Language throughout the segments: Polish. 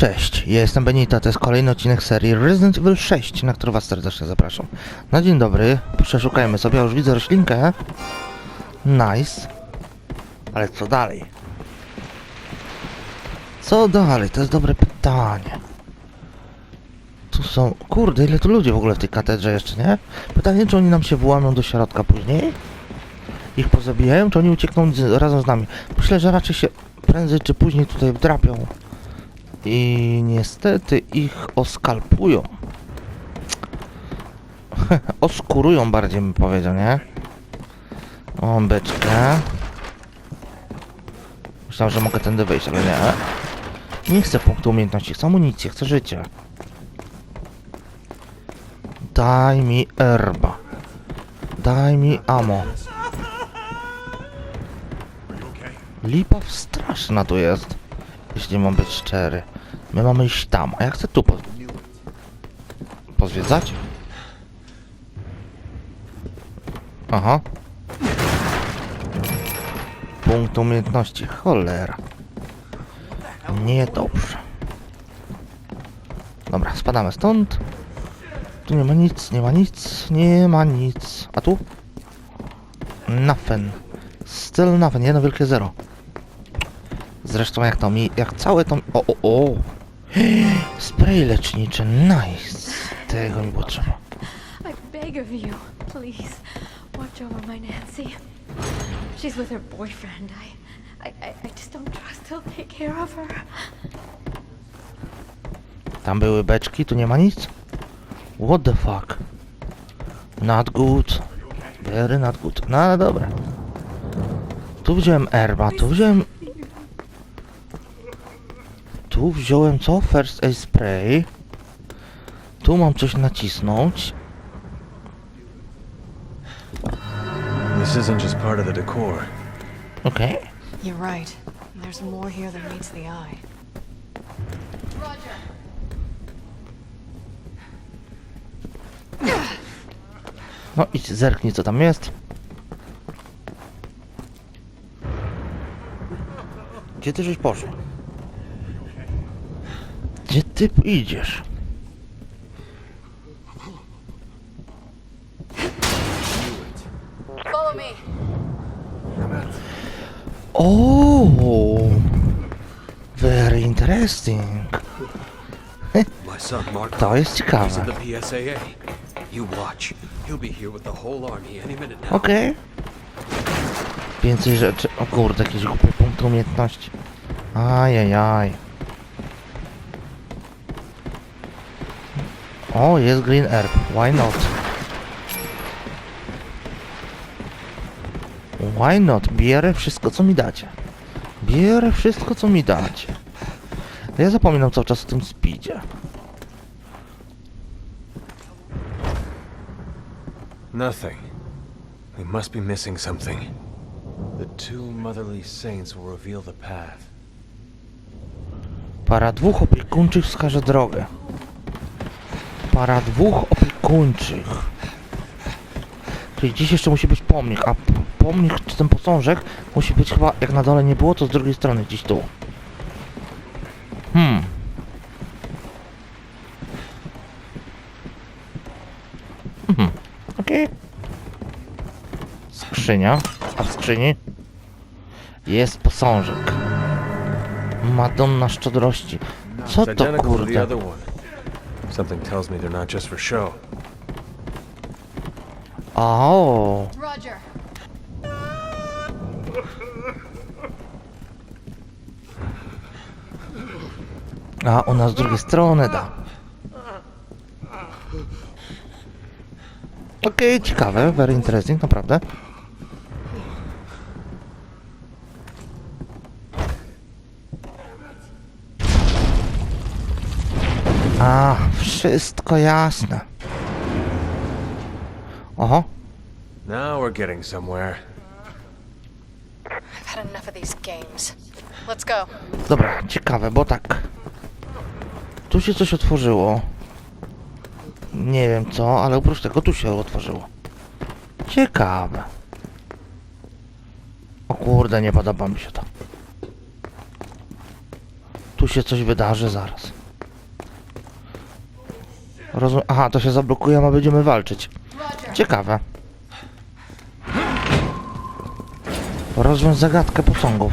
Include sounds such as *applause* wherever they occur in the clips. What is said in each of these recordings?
Cześć, ja jestem Benita, to jest kolejny odcinek serii Resident Evil 6, na który was serdecznie zapraszam. Na dzień dobry, przeszukajmy sobie, ja już widzę roślinkę. Nice. Ale co dalej? Co dalej? To jest dobre pytanie. Tu są... Kurde, ile tu ludzi w ogóle w tej katedrze jeszcze, nie? Pytanie, czy oni nam się włamią do środka później? Ich pozabijają, czy oni uciekną z, razem z nami? Myślę, że raczej się prędzej czy później tutaj wdrapią. I niestety ich oskalpują. *laughs* Oskurują bardziej bym powiedział, nie? O, beczkę. Myślałem, że mogę tędy wyjść, ale nie. Nie chcę punktu umiejętności, chcę amunicję, chcę życie. Daj mi erba. Daj mi amo. Lipa straszna tu jest. Jeśli mam być szczery. My mamy iść tam, a ja chcę tu po... pozwiedzać. Aha. Punkt umiejętności. Cholera. Niedobrze. Dobra, spadamy stąd. Tu nie ma nic, nie ma nic, nie ma nic. A tu? Nothing. Still nothing, jedno wielkie zero. Zresztą jak to mi, jak całe to... O, o, o! Spray leczniczy, nice! Tego mi potrzeba. I beg of you, please, watch over my Nancy. She's with her boyfriend. I, I, I- just don't trust he'll take care of her. Tam były beczki, tu nie ma nic? What the fuck? Not good. Very not good. No dobra. Tu wziąłem erba, tu wziąłem... Tu wziąłem co? First aid spray. Tu mam coś nacisnąć. This isn't just part of the decor. Okej. You're right. There's more here than meets the eye. No idź, zerknij co tam jest. Gdzie ty żeś poszł? Gdzie ty idziesz? Oh, very interesting. My son Mark To jest He's in ciekawe. the PSAA. You watch. He'll be here with the whole army any minute now. Okej. Więcej rzeczy. O kurde, jakieś głupie punkty umiejętności. Ajajaj. O, jest green herb. Why not? Why not? Bierę wszystko, co mi dacie. Bierę wszystko, co mi dacie. Ja zapominam cały czas o tym speedzie. Nothing. We must be missing something. The two motherly saints will reveal the path. Para dwóch opiekuńczych wskaże drogę. Para dwóch opiekuńczych. Czyli dziś jeszcze musi być pomnik, a pomnik czy ten posążek musi być chyba, jak na dole nie było, to z drugiej strony gdzieś tu. Hmm. Mhm. Okej. Skrzynia. A w skrzyni jest posążek. Madonna szczodrości. Co to kurde? Something tells me they're not just for show. O, Roger. a u nas z drugiej strony da. Okej, ciekawe, very interesting, naprawdę. A, wszystko jasne. Oho, Now we're getting somewhere. I've had enough of these games. Let's go. dobra, ciekawe, bo tak. Tu się coś otworzyło. Nie wiem co, ale oprócz tego tu się otworzyło. Ciekawe. O kurde, nie podoba mi się to. Tu się coś wydarzy zaraz. Rozum... Aha, to się zablokuje, a my będziemy walczyć. Ciekawe. Rozwiąż zagadkę posągów.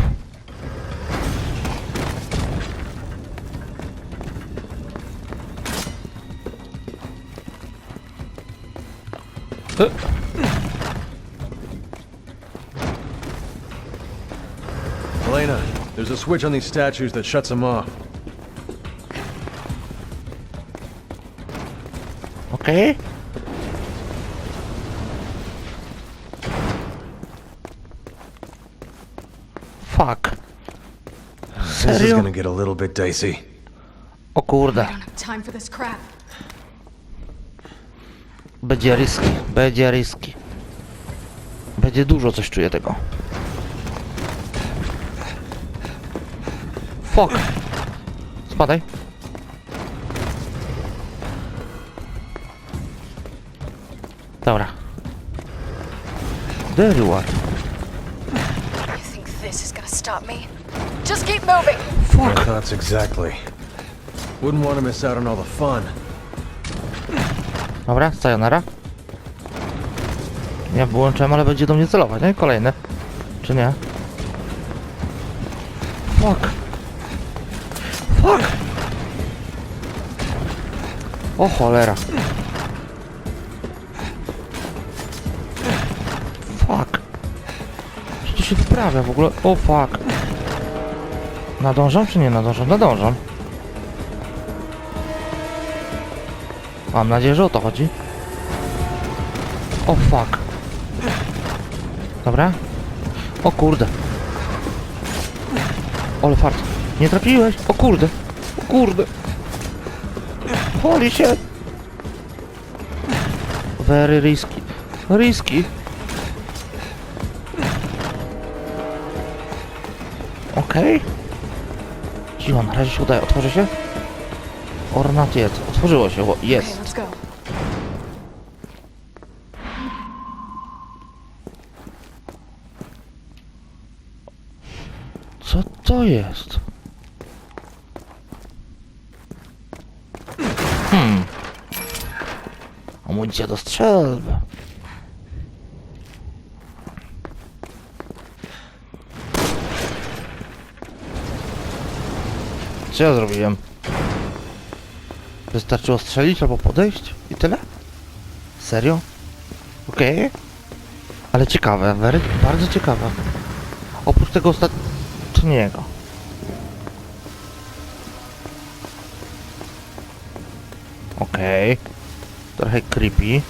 Elena, there's a switch on these statues that shuts them off. Okej. Fuck. This is Serio? gonna get a little bit dicey. O kurde. I don't have time for this crap. Będzie riski, będzie riski. Będzie dużo, coś czuję tego. Fuck. Spadaj. Dobra. There you are. You think this is gonna stop me? Just keep moving! My thoughts exactly. Wouldn't want to miss out on all the fun. Dobra, sayonara. Ja wyłączyłem, ale będzie do mnie celować, nie? Kolejny. Czy nie? Fuck. Fuck. O cholera. Się wyprawia w ogóle? O fuck. Nadążam czy nie nadążam? Nadążam. Mam nadzieję, że o to chodzi. O fuck. Dobra. O kurde. Ole fart. Nie trafiłeś? O kurde. O kurde. Holy shit. Very risky. Risky. Okej. Cicho, na razie się udaje. Otworzy się? Ornat jest. Otworzyło się. o, Okay, Jest. Co to jest? Hmm. Amunicja do strzelby. Co ja zrobiłem? Wystarczyło strzelić albo podejść i tyle? Serio? Okej. Ale ciekawe, very, bardzo ciekawe. Oprócz tego ostatniego. Okej. Trochę creepy.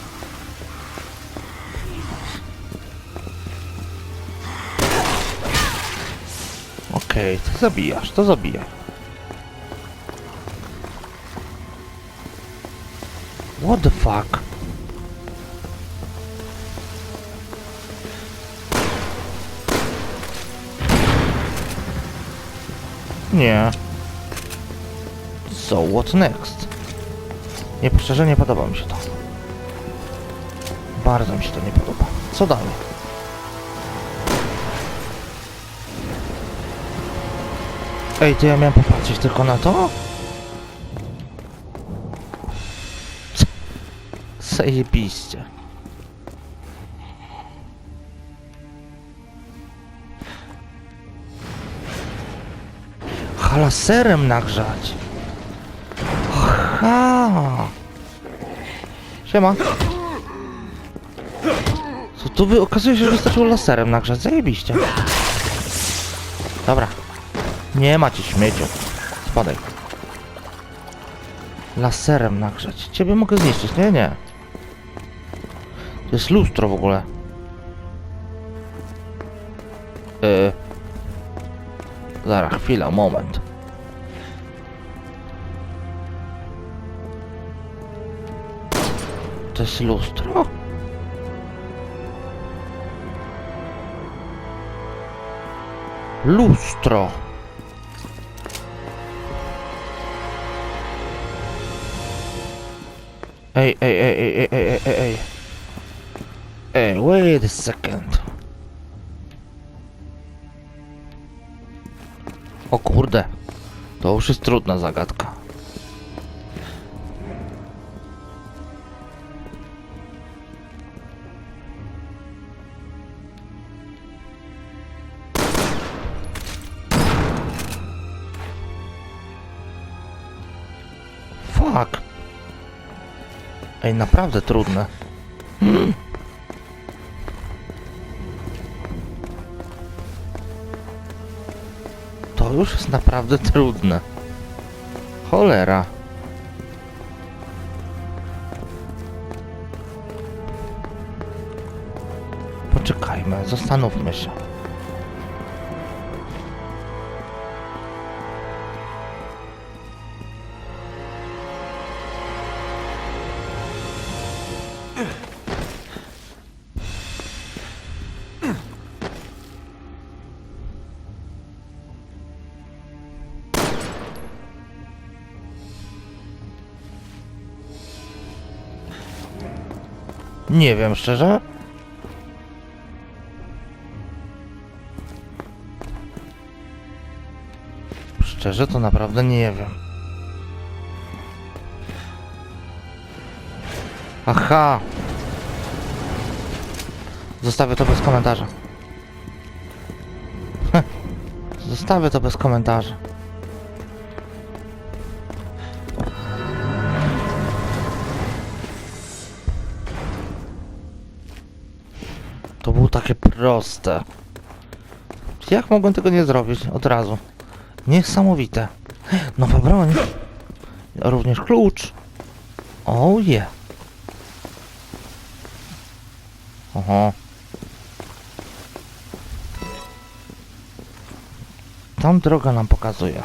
Okej, to zabijasz, to zabijaj. What the fuck? Nie. So what next? Nie, nie podoba mi się to. Bardzo mi się to nie podoba. Co dalej? Ej, to ja miałem popatrzeć tylko na to? Zajebiście. A laserem nagrzać. Aha. Siema. Co tu wy... Okazuje się, że wystarczyło laserem nagrzać. Zajebiście. Dobra. Nie macie śmieciu. Spadaj. Laserem nagrzać. Ciebie mogę zniszczyć. Nie, nie. To jest lustro w ogóle. Yy. Zaraz, chwila, moment. To jest lustro? Lustro. Ej, ej, ej, ej, ej, ej, ej, ej. Ej, wait a second. O kurde. To już jest trudna zagadka. Fuck. Ej, naprawdę trudne. Już jest naprawdę trudne. Cholera. Poczekajmy, zastanówmy się. Nie wiem szczerze. Szczerze to naprawdę nie wiem. Aha! Zostawię to bez komentarza. Zostawię to bez komentarza. Proste. Jak mogłem tego nie zrobić od razu? Niesamowite. *gasps* Nowa broń. Również klucz. Oh yeah. Oho. Tam droga nam pokazuje.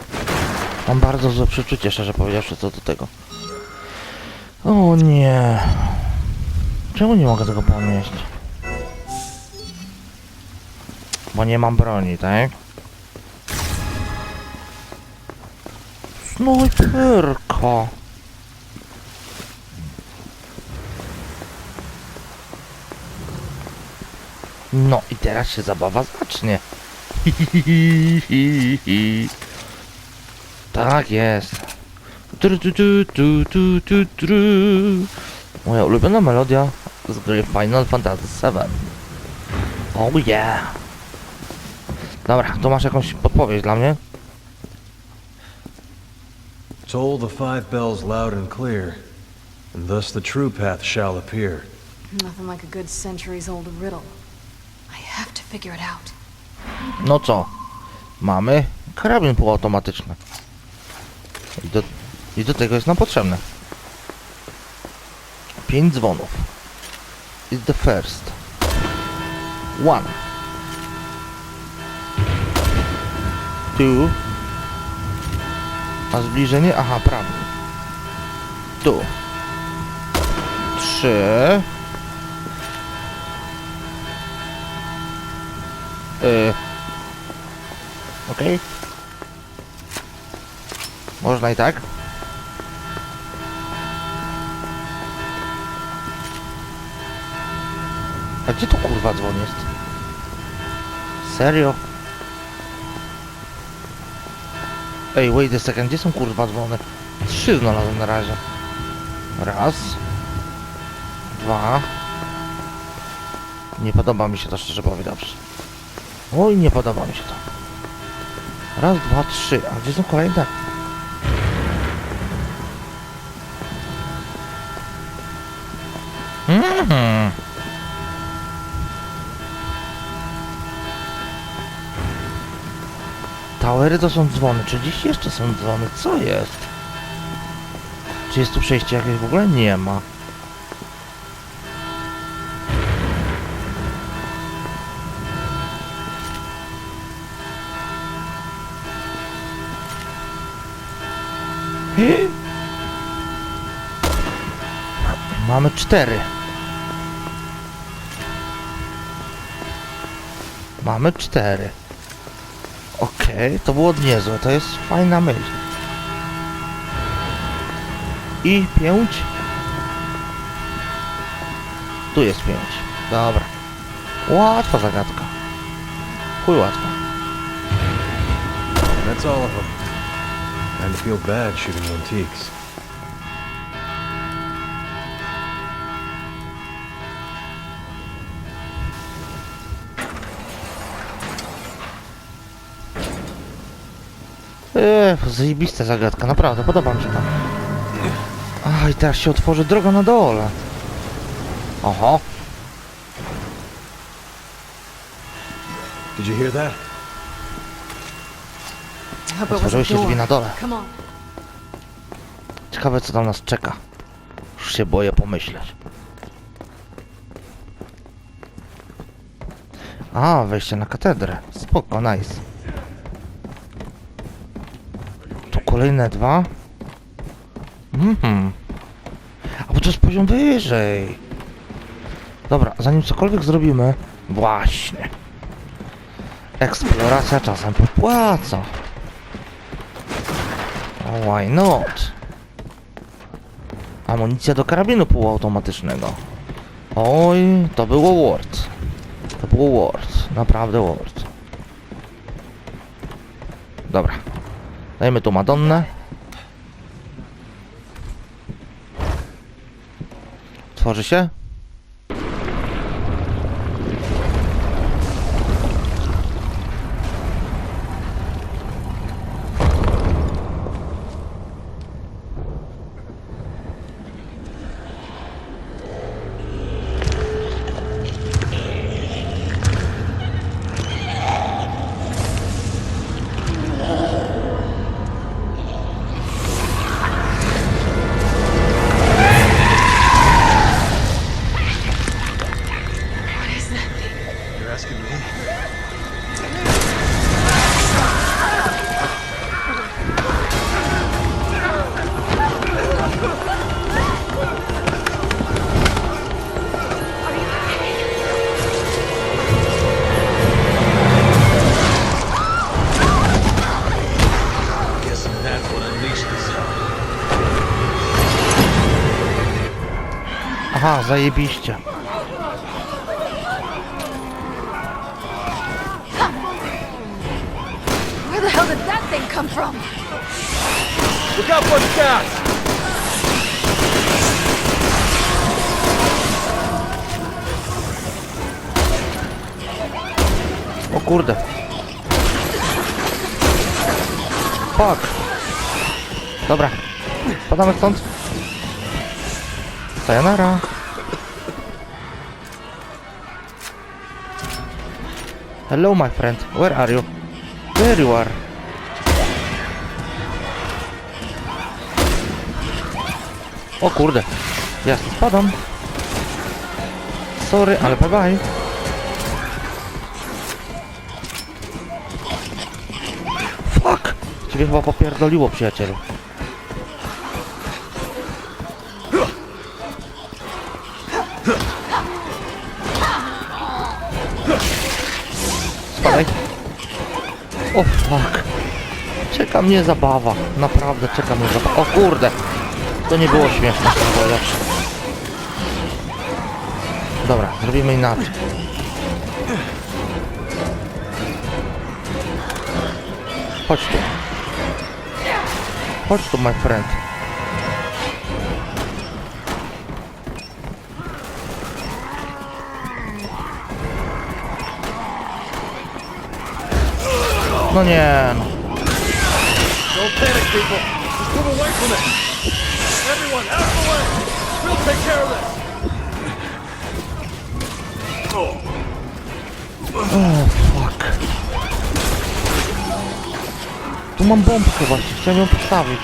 Mam bardzo złe przeczucie, szczerze powiedziawszy, co do tego. O nie. Czemu nie mogę tego podnieść? Bo nie mam broni, tak? Snajperka! No i teraz się zabawa zacznie. *laughs* Tak jest. Moja ulubiona melodia z gry Final Fantasy VII. Oh yeah. Dobra, to masz jakąś podpowiedź dla mnie? Toll the five bells loud and clear, and thus the true path shall appear. Nothing like a good centuries old riddle. I have to figure it out. No co? Mamy karabin półautomatyczny. I do, I do tego jest nam potrzebne. Pięć dzwonów. It's the first. One. Two. A zbliżenie? Aha, prawy. Tu. Trzy. Yy. Okej. Można i tak. A gdzie tu kurwa dzwon jest? Serio? Ej, wait a second, gdzie są kurwa dzwony? Trzy znalazłem na razie. Raz. Dwa. Nie podoba mi się to szczerze powiedziawszy. Oj, nie podoba mi się to. Raz, dwa, trzy. A gdzie są kolejne? Mhm. Towery to są dzwony. Czy dziś jeszcze są dzwony? Co jest? Czy jest tu przejście jakieś w ogóle? Nie ma. *gasps* Mamy cztery. Mamy cztery. Okej, to było niezłe, to jest fajna myśl. I pięć. Tu jest 5. Dobra. Łatwa zagadka. Chuj łatwa. That's all of them. Of feel bad shooting antiques. Eee, zajebista zagadka, naprawdę, podoba mi się to. A, i teraz się otworzy droga na dole. Oho, Did you hear that? Otworzyły się drzwi na dole. Ciekawe co tam nas czeka. Już się boję pomyśleć. A, wejście na katedrę. Spoko, nice. Kolejne dwa. Mhm. A bo to jest poziom wyżej. Dobra, zanim cokolwiek zrobimy... Właśnie. Eksploracja czasem popłaca. Why not? Amunicja do karabinu półautomatycznego. Oj, to było Word. To było Word. Naprawdę Word. Dobra. Dajmy tu Madonnę. Tworzy się? Aha, zajebiście. Where the hell did that thing come from? Look out for scouts! O kurde. Fuck. Dobra. Spadamy stąd. Sayonara. Hello my friend. Where are you? There you are. O kurde. Jasne, spadam. Sorry, ale bye bye. Fuck! Ciebie chyba popierdoliło, przyjacielu. O fuck. Czeka mnie zabawa. Naprawdę czeka mnie zabawa. O kurde. To nie było śmieszne, to było lepsze. Dobra, zrobimy inaczej. Chodź tu. Chodź tu, my friend. Care of this! O, fuck. Tu mam bombkę właśnie, chciałem ją postawić.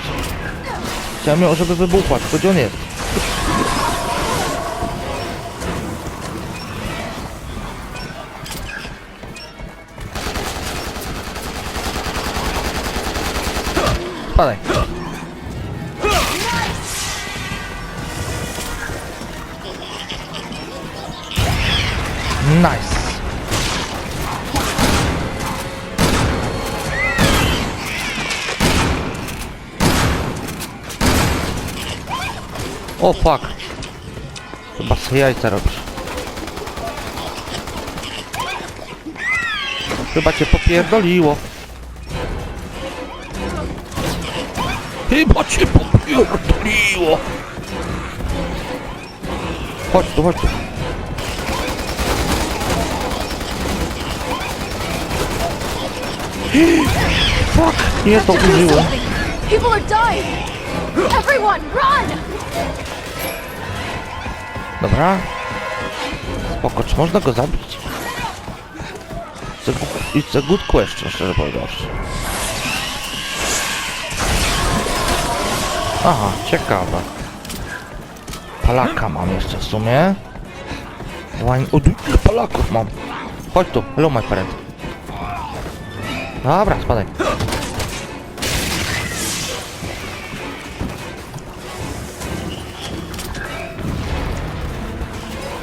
Chciałem ją, żeby wybuchła, tylko gdzie on jest? Spadaj. Nice. O fuck. Chyba sobie jajca robisz. Chyba cię popierdoliło. Chyba cię popierdoliło. Chodź tu, chodź tu. Fuck, nie to użyłem. People are dying! Everyone, run! Dobra. Spoko, czy można go zabić? It's a, good- it's a good question, szczerze powiedziawszy. Aha, ciekawe. Palaka mam jeszcze w sumie. Wine... O, ile Palaków mam. Chodź tu, hello my friend. Dobra, spadaj.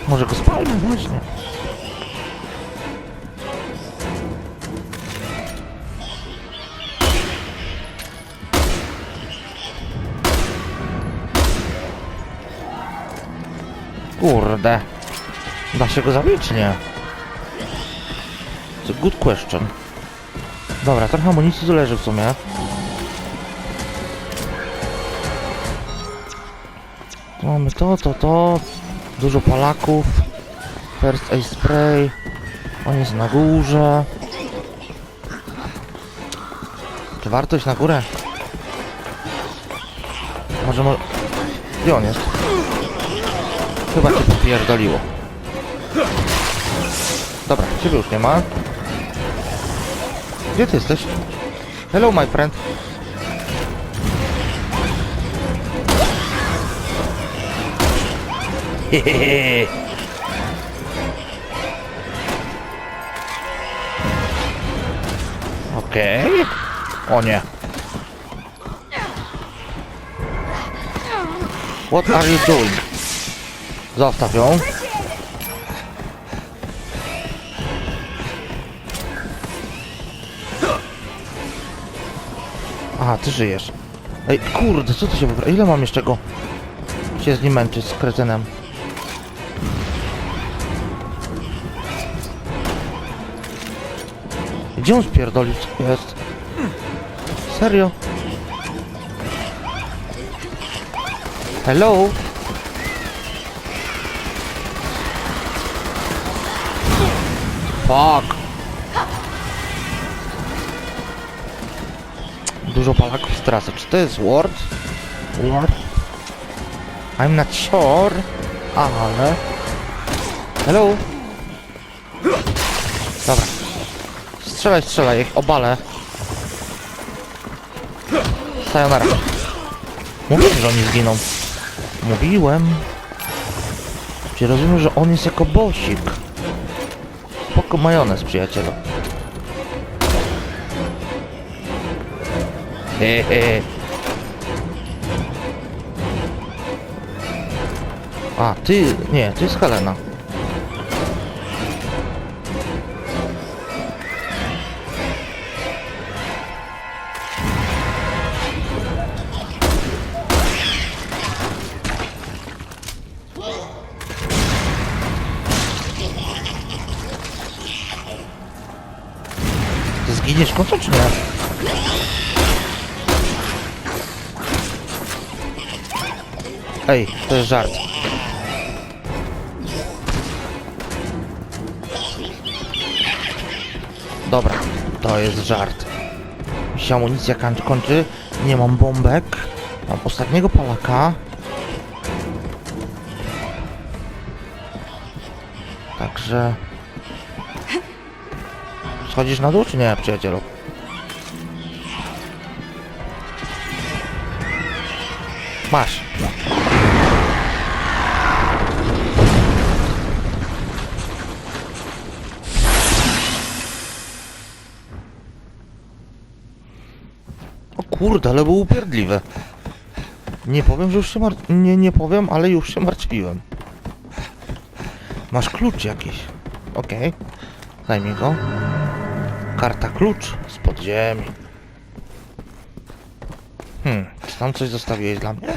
Może go spalmy, właśnie. Kurde. Da się go zabić, nie? It's good question. Dobra, trochę amunicji tu leży w sumie. Tu Mamy to, to, to. Dużo Polaków. First aid spray. On jest na górze. Czy warto iść na górę? Może może... Gdzie on jest? Chyba cię popierdoliło. Dobra, ciebie już nie ma. Gdzie ty jesteś? Hello my friend. Hehehe. *laughs* Okej. O nie. What are you doing? Zostaw ją. Aha, ty żyjesz. Ej, kurde, co ty się wybra... Ile mam jeszcze go się z nim męczyć, z kretynem? Gdzie on spierdolił? Co jest? Serio? Hello? Fuck! Dużo Polaków z trasy. Czy to jest Ward? Ward? I'm not sure, ale... Hello? Dobra. Strzelaj, strzelaj, ich obalę. Sayonara. Mówiłem, że oni zginą. Mówiłem. Czy rozumiem, że on jest jako bosik? Spoko majonez, przyjacielu. Hehe. A, ty... Nie, to jest Helena. Końcu, czy nie? Ej, to jest żart. Dobra, to jest żart. Mi się amunicja koń- kończy, nie mam bombek. Mam ostatniego Polaka. Także... Schodzisz na dół, czy nie, przyjacielu? Masz. O kurde, ale był upierdliwy. Nie powiem, że już się mar... Nie, nie powiem, ale już się martwiłem. Masz klucz jakiś. Okej. Zajmij go. Karta klucz z podziemi. Hmm, czy tam coś zostawiłeś dla mnie?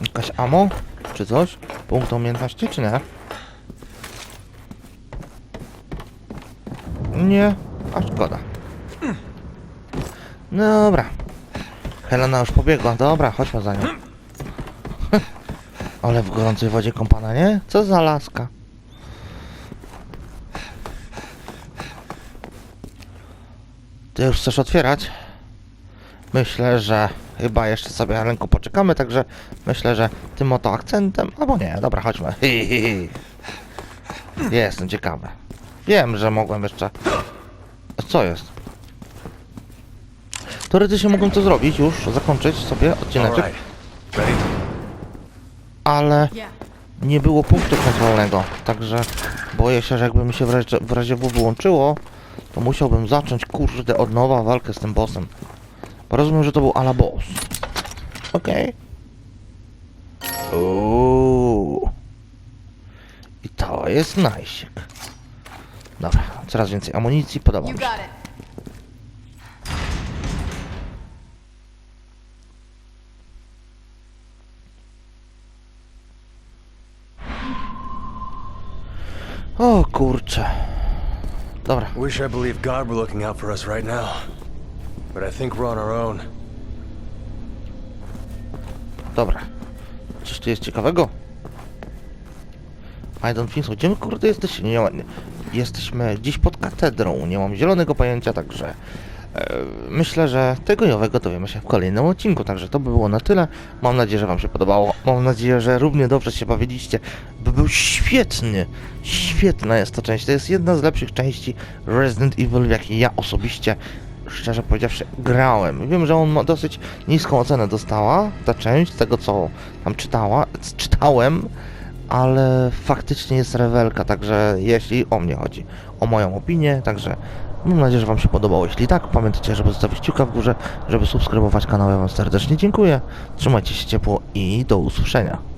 Jakaś ammo? Czy coś? Punkt umiejętności, czy nie? Nie, a szkoda. Dobra. Helena już pobiegła. Dobra, chodźmy za nią. *laughs* Ale w gorącej wodzie kąpana, nie? Co za laska. Ty już chcesz otwierać? Myślę, że chyba jeszcze sobie na rynku poczekamy, także myślę, że tym oto akcentem, albo nie, dobra, chodźmy. Hi, hi, hi. Jestem ciekawy. Wiem, że mogłem jeszcze... Co jest? Teoretycznie mogłem to zrobić już, zakończyć sobie odcineczek, ale nie było punktu kontrolnego, także boję się, że jakby mi się w razie, w razie W wyłączyło, to musiałbym zacząć kurde od nowa walkę z tym bossem. Bo rozumiem, że to był ala boss. Okej. Uuu. I to jest najsik. Dobra, coraz więcej amunicji, podoba mi się. O kurcze. Dobra, Wish I believed God were looking out for us right now. But I think we're on our own. dobra. Coś tu jest ciekawego? I don't think so. Gdzie my kurde jesteśmy? Nie, nie, jesteśmy gdzieś pod katedrą. Nie mam zielonego pojęcia, także e, myślę, że tygodniowego dowiemy się w kolejnym odcinku. Także to by było na tyle. Mam nadzieję, że Wam się podobało. Mam nadzieję, że równie dobrze się bawiliście. By był świetny. Świetna jest ta część. To jest jedna z lepszych części Resident Evil, w jakie ja osobiście szczerze powiedziawszy, grałem. Wiem, że on ma dosyć niską ocenę dostała, ta część, tego co tam czytała, czytałem, ale faktycznie jest rewelka, także jeśli o mnie chodzi, o moją opinię, także mam nadzieję, że Wam się podobało. Jeśli tak, pamiętajcie, żeby zostawić kciuka w górze, żeby subskrybować kanał. Ja Wam serdecznie dziękuję. Trzymajcie się ciepło i do usłyszenia.